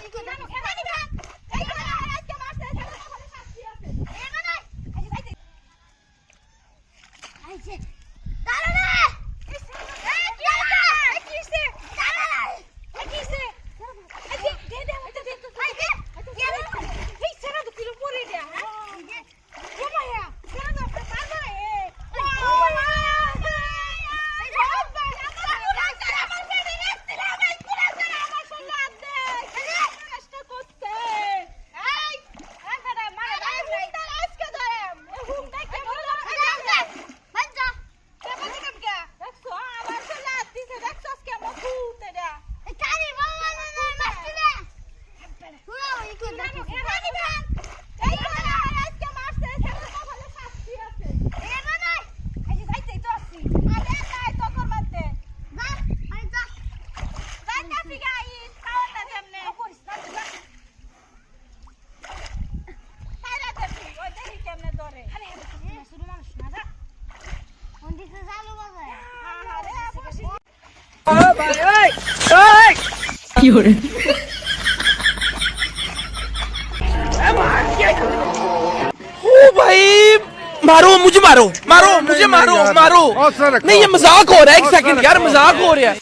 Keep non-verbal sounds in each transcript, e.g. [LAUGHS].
Vamos, vamos, ओ भाई मारो मुझे मारो मारो मुझे मारो मारो। नहीं ये मज़ाक हो रहा है एक सेकंड यार मज़ाक हो रहा है।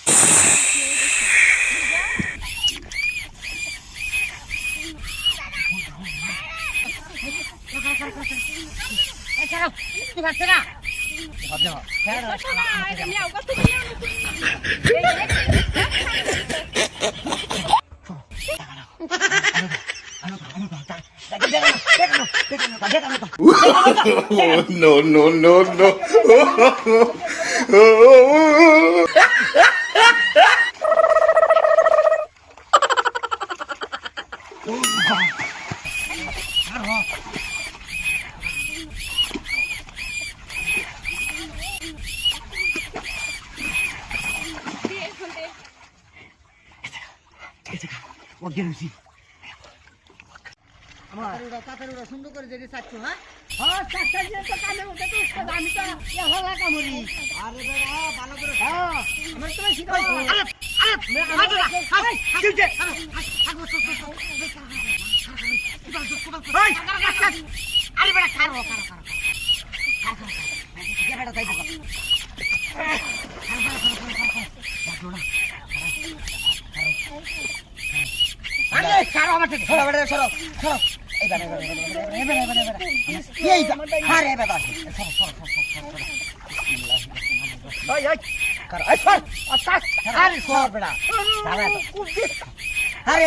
[LAUGHS] [LAUGHS] no, no, no, no, Oh, [LAUGHS] no. সুন্দর করে যদি চাচ্ছ হ্যাঁ আরে আরে বেড়া খারো খারো খারো বেড়া তাই আরে খারো আরে সর আচ্ছা আরে